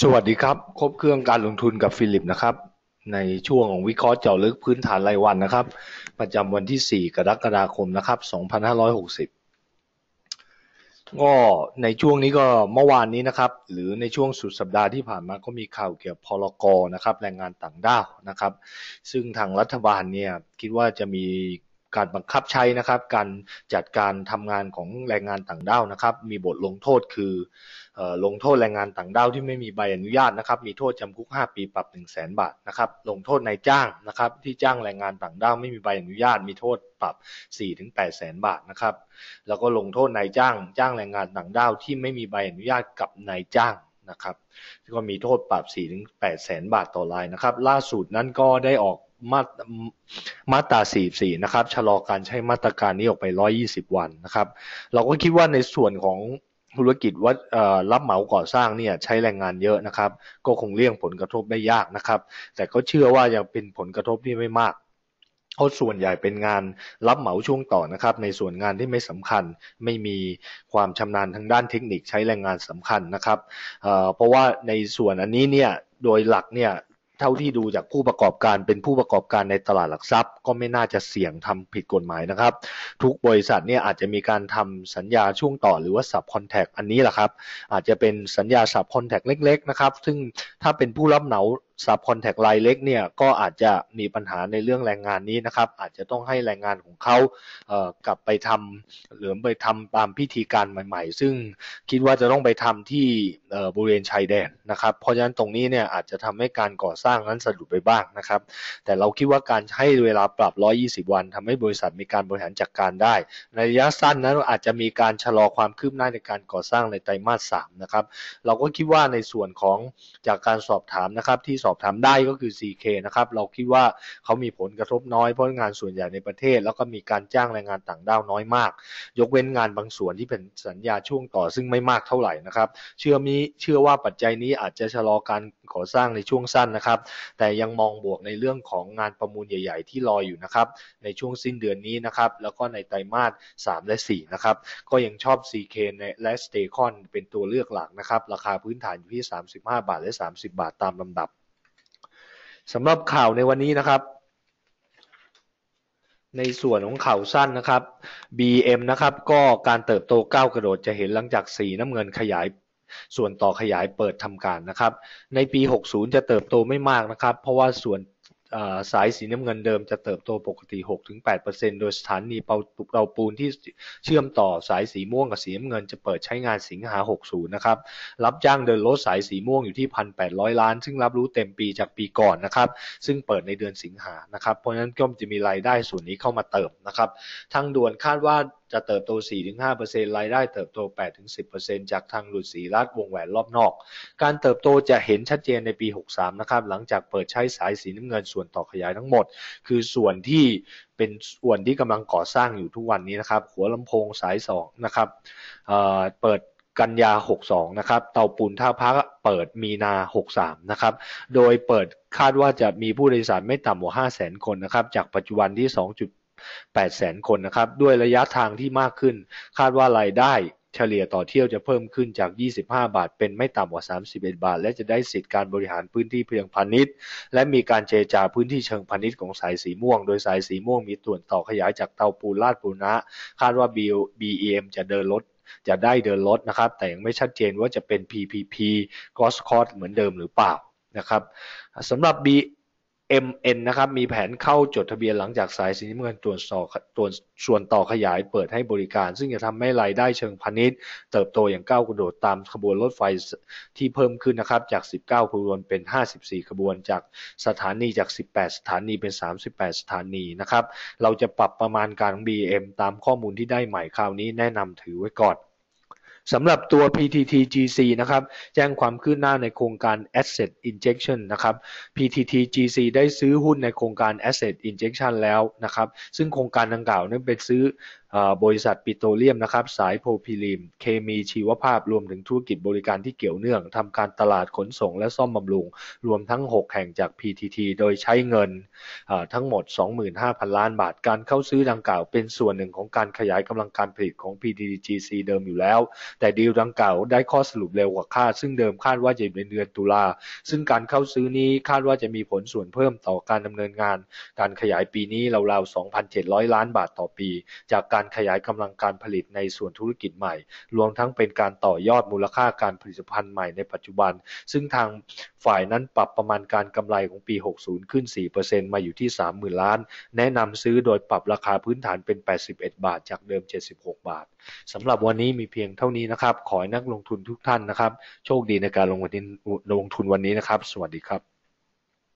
สวัสดีครับ ครบเครื่องการลงทุนกับฟิลิปนะครับ ในช่วงของวิเคราะห์เจาะลึกพื้นฐานรายวันนะครับ ประจำวันที่ 4 กรกฎาคมนะครับ 2560 ก็ในช่วงนี้ก็เมื่อวานนี้นะครับ หรือในช่วงสุดสัปดาห์ที่ผ่านมาก็มีข่าวเกี่ยวกับพลกรนะครับ แรงงานต่างด้าวนะครับ ซึ่งทางรัฐบาลเนี่ยคิดว่าจะมี การบังคับใช้นะครับ การจัดการทำงานของแรงงานต่างด้าวนะครับ มีบทลงโทษคือลงโทษแรงงานต่างด้าวที่ไม่มีใบอนุญาตนะครับ มีโทษจำคุก 5 ปีปรับ 1 0 0 0 0แบาทนะครับ ลงโทษนายจ้างนะครับ ที่จ้างแรงงานต่างด้าวไม่มีใบอนุญาต มีโทษปรับ 4-8แสนบาทนะครับ แล้วก็ลงโทษนายจ้าง จ้างแรงงานต่างด้าวที่ไม่มีใบอนุญาตกับนายจ้างนะครับก็มีโทษปรับ 4-8แสนบาทต่อรายนะครับ ล่าสุดนั้นก็ได้ออก มามาตรา44นะครับชะลอการใช้มาตรการนี้ออกไป 120 วันนะครับ เราก็คิดว่าในส่วนของธุรกิจว่ารับเหมาก่อสร้างเนี่ยใช้แรงงานเยอะนะครับ ก็คงเลี่ยงผลกระทบได้ยากนะครับ แต่ก็เชื่อว่ายังเป็นผลกระทบที่ไม่มากเพราะส่วนใหญ่เป็นงานรับเหมาช่วงต่อนะครับ ในส่วนงานที่ไม่สำคัญไม่มีความชำนาญทางด้านเทคนิคใช้แรงงานสำคัญนะครับเพราะว่าในส่วนอันนี้เนี่ยโดยหลักเนี่ย เท่าที่ดูจากผู้ประกอบการเป็นผู้ประกอบการในตลาดหลักทรัพย์ ก็ไม่น่าจะเสี่ยงทำผิดกฎหมายนะครับ ทุกบริษัทเนี่ยอาจจะมีการทำสัญญาช่วงต่อหรือว่าสับคอนแทคอันนี้แหละครับ อาจจะเป็นสัญญาสับคอนแทคเล็กๆนะครับ ซึ่งถ้าเป็นผู้รับเหมา ซับคอนแทคไลน์เล็กเนี่ยก็อาจจะมีปัญหาในเรื่องแรงงานนี้นะครับ อาจจะต้องให้แรงงานของเขาเกลับไปทำหรือไปทำตามพิธีการใหม่ ๆ ซึ่งคิดว่าจะต้องไปทำที่บริเวณชายแดนนะครับ เพราะฉะนั้นตรงนี้เนี่ยอาจจะทำให้การก่อสร้างนั้นสะดุดไปบ้างนะครับ แต่เราคิดว่าการให้เวลาปรับ 120 วันทำให้บริษัทมีการบริหารจัดกการได้ ในระยะสั้นนั้นอาจจะมีการชะลอความคืบหน้าในการก่อสร้างในไตรมาส3นะครับ เราก็คิดว่าในส่วนของจากการสอบถามนะครับที่สอบถามได้ก็คือ CK นะครับเราคิดว่าเขามีผลกระทบน้อยเพราะงานส่วนใหญ่ในประเทศ แล้วก็มีการจ้างแรงงานต่างด้าวน้อยมาก ยกเว้นงานบางส่วนที่เป็นสัญญาช่วงต่อซึ่งไม่มากเท่าไหร่นะครับ เชื่อมีเชื่อว่าปัจจัยนี้อาจจะชะลอการก่อสร้างในช่วงสั้นนะครับ แต่ยังมองบวกในเรื่องของงานประมูลใหญ่ ๆ ที่รออยู่นะครับในช่วงสิ้นเดือนนี้นะครับแล้วก็ในไตรมาส3และ4นะครับก็ยังชอบ CK และ s t a c o n เป็นตัวเลือกหลักนะครับราคาพื้นฐานอยู่ที่ 35 บาทและ 30 บาทตามลำดับ สำหรับข่าวในวันนี้นะครับ ในส่วนของข่าวสั้นนะครับ BM นะครับก็การเติบโตก้าวกระโดดจะเห็นหลังจากสีน้ำเงินขยายส่วนต่อขยายเปิดทำการนะครับ ในปี 60 จะเติบโตไม่มากนะครับ เพราะว่าส่วน สายสีน้ำเงินเดิมจะเติบโตปกติ 6-8%โดยสถานีเปาเตาปูนที่เชื่อมต่อสายสีม่วงกับสีน้ำเงินจะเปิดใช้งานสิงหา 60 นะครับ รับจ้างเดินรถสายสีม่วงอยู่ที่ 1,800 ล้าน ซึ่งรับรู้เต็มปีจากปีก่อนนะครับ ซึ่งเปิดในเดือนสิงหานะครับ เพราะฉะนั้นก็จะมีรายได้ส่วนนี้เข้ามาเติมนะครับ ทางด่วนคาดว่า จะเติบโต 4-5%รายได้เติบโต 8-10%จากทางหลุดสีรัดวงแหวนรอบนอก การเติบโตจะเห็นชัดเจนในปี 63 นะครับหลังจากเปิดใช้สายสีน้ำเงินส่วนต่อขยายทั้งหมด คือส่วนที่เป็นส่วนที่กำลังก่อสร้างอยู่ทุกวันนี้นะครับ หัวลำโพงสาย 2 นะครับเเปิดกันยา 62 นะครับ เตาปูนท่าพักเปิดมีนา 63 นะครับ โดยเปิดคาดว่าจะมีผู้โดยสารไม่ต่ำกว่า 500,000 คนนะครับ จากปัจจุบันที่ 2 8แสนคนนะครับ ด้วยระยะทางที่มากขึ้น คาดว่ารายได้เฉลี่ยต่อเที่ยวจะเพิ่มขึ้นจาก 25 บาท เป็นไม่ต่ำกว่า 31 บาท และจะได้สิทธิการบริหารพื้นที่เพียงพาณิชย์ และมีการเจรจาพื้นที่เชิงพาณิชย์ของสายสีม่วง โดยสายสีม่วงมีส่วนต่อขยายจากเตาปูนลาดปูนะ คาดว่า BEM จะเดินรถจะได้เดินรถนะครับ แต่ยังไม่ชัดเจนว่าจะเป็น PPP Cross Cost เหมือนเดิมหรือเปล่านะครับสำหรับ B MN นะครับมีแผนเข้าจดทะเบียนหลังจากสายสีน้ำเงินตรวจสอบตัวส่วนต่อขยายเปิดให้บริการ ซึ่งจะทำให้รายได้เชิงพาณิชย์ เติบโตอย่างก้าวกระโดดตามขบวนรถไฟที่เพิ่มขึ้นนะครับจาก 19 ขบวนเป็น 54 ขบวน จากสถานีจาก 18 สถานีเป็น 38 สถานีนะครับเราจะปรับประมาณการ BM ตามข้อมูลที่ได้ใหม่คราวนี้แนะนำถือไว้ก่อน สำหรับตัว PTTGC นะครับแจ้งความคืบหน้าในโครงการ Asset Injection นะครับ PTTGC ได้ซื้อหุ้นในโครงการ Asset Injection แล้วนะครับ ซึ่งโครงการดังกล่าวนั้นเป็นซื้อ บริษัทปิโตรเลียมนะครับ สายโพพิลิมเคมีชีวภาพรวมถึงธุรกิจบริการที่เกี่ยวเนื่องทำการตลาดขนส่งและซ่อมบำรุง รวมทั้ง 6 แห่งจาก PTT โดยใช้เงินทั้งหมด 25,000 ล้านบาท การเข้าซื้อดังกล่าวเป็นส่วนหนึ่งของการขยายกำลังการผลิตของ PTTGC เดิมอยู่แล้ว แต่ดีลดังกล่าวได้ข้อสรุปเร็วกว่าคาด ซึ่งเดิมคาดว่าจะเป็นเดือนตุลา ซึ่งการเข้าซื้อนี้คาดว่าจะมีผลส่วนเพิ่มต่อการดำเนินงาน การขยายปีนี้ราวๆ 2,700 ล้านบาทต่อปี จากการขยายกำลังการผลิตในส่วนธุรกิจใหม่ รวมทั้งเป็นการต่อยอดมูลค่าการผลิตภัณฑ์ใหม่ในปัจจุบัน ซึ่งทางฝ่ายนั้นปรับประมาณการกำไรของปี 60 ขึ้น 4%มาอยู่ที่ 30,000 ล้าน แนะนำซื้อโดยปรับราคาพื้นฐานเป็น 81 บาท จากเดิม 76 บาทสำหรับวันนี้มีเพียงเท่านี้นะครับ ขอให้นักลงทุนทุกท่านนะครับ โชคดีในการลงทุนลงทุนวันนี้นะครับ สวัสดีครับ